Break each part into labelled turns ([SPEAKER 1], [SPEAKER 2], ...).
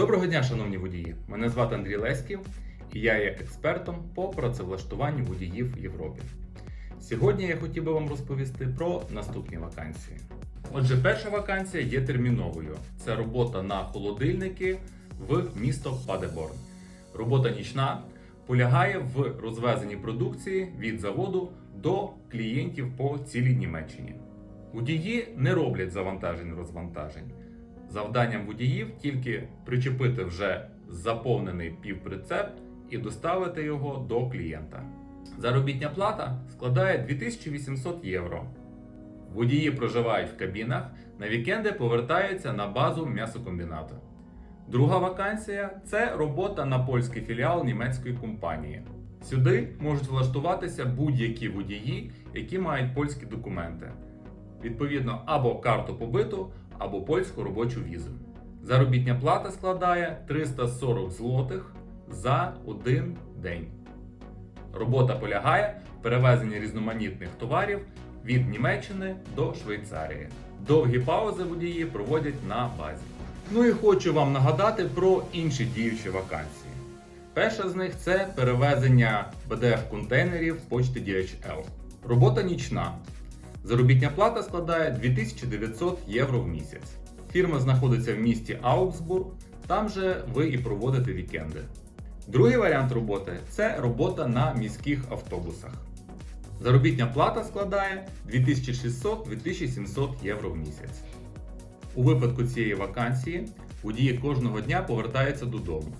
[SPEAKER 1] Доброго дня, шановні водії! Мене звати Андрій Леськів і я є експертом по працевлаштуванню водіїв в Європі. Сьогодні я хотів би вам розповісти про наступні вакансії. Отже, перша вакансія є терміновою. Це робота на холодильники в місто Падеборн. Робота нічна полягає в розвезенні продукції від заводу до клієнтів по цілій Німеччині. Водії не роблять завантажень-розвантажень. Завданням водіїв тільки причепити вже заповнений півприцеп і доставити його до клієнта. Заробітня плата складає 2800 євро. Водії проживають в кабінах, на вікенди повертаються на базу м'ясокомбінату. Друга вакансія це робота на польський філіал німецької компанії. Сюди можуть влаштуватися будь-які водії, які мають польські документи. Відповідно, або карту побиту, або польську робочу візу. Заробітня плата складає 340 злотих за один день. Робота полягає в перевезенні різноманітних товарів від Німеччини до Швейцарії. Довгі паузи водії проводять на базі. Ну і хочу вам нагадати про інші діючі вакансії. Перша з них це перевезення BDF-контейнерів почти DHL. Робота нічна. Заробітня плата складає 2900 євро в місяць. Фірма знаходиться в місті Аугсбург, там же ви і проводите вікенди. Другий варіант роботи це робота на міських автобусах. Заробітня плата складає 2600-2700 євро в місяць. У випадку цієї вакансії водії кожного дня повертаються додому.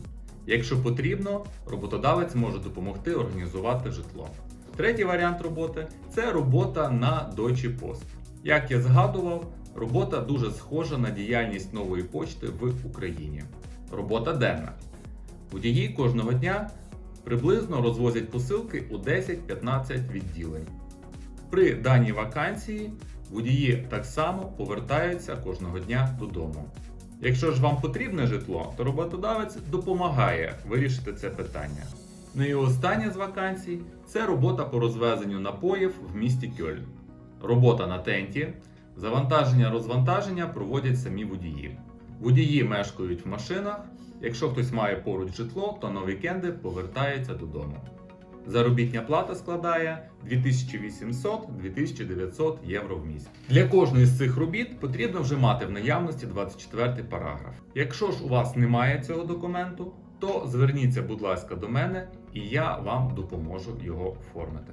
[SPEAKER 1] Якщо потрібно, роботодавець може допомогти організувати житло. Третій варіант роботи це робота на Deutsche Post. Як я згадував, робота дуже схожа на діяльність нової почти в Україні. Робота денна. Водії кожного дня приблизно розвозять посилки у 10-15 відділень. При даній вакансії водії так само повертаються кожного дня додому. Якщо ж вам потрібне житло, то роботодавець допомагає вирішити це питання. Ну і остання з вакансій це робота по розвезенню напоїв в місті Кьольн. Робота на тенті, завантаження-розвантаження проводять самі водії. Водії мешкають в машинах. Якщо хтось має поруч житло, то на вікенди повертається додому. Заробітня плата складає 2800-2900 євро в місяць. Для кожної з цих робіт потрібно вже мати в наявності 24 параграф. Якщо ж у вас немає цього документу, то зверніться, будь ласка, до мене, і я вам допоможу його оформити.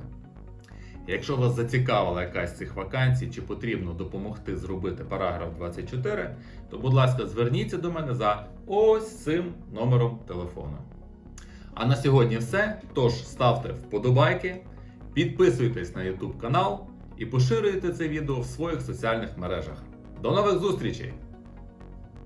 [SPEAKER 1] Якщо вас зацікавила якась з цих вакансій, чи потрібно допомогти зробити параграф 24, то, будь ласка, зверніться до мене за ось цим номером телефону. А на сьогодні все. Тож ставте вподобайки, підписуйтесь на YouTube канал і поширюйте це відео в своїх соціальних мережах. До нових зустрічей!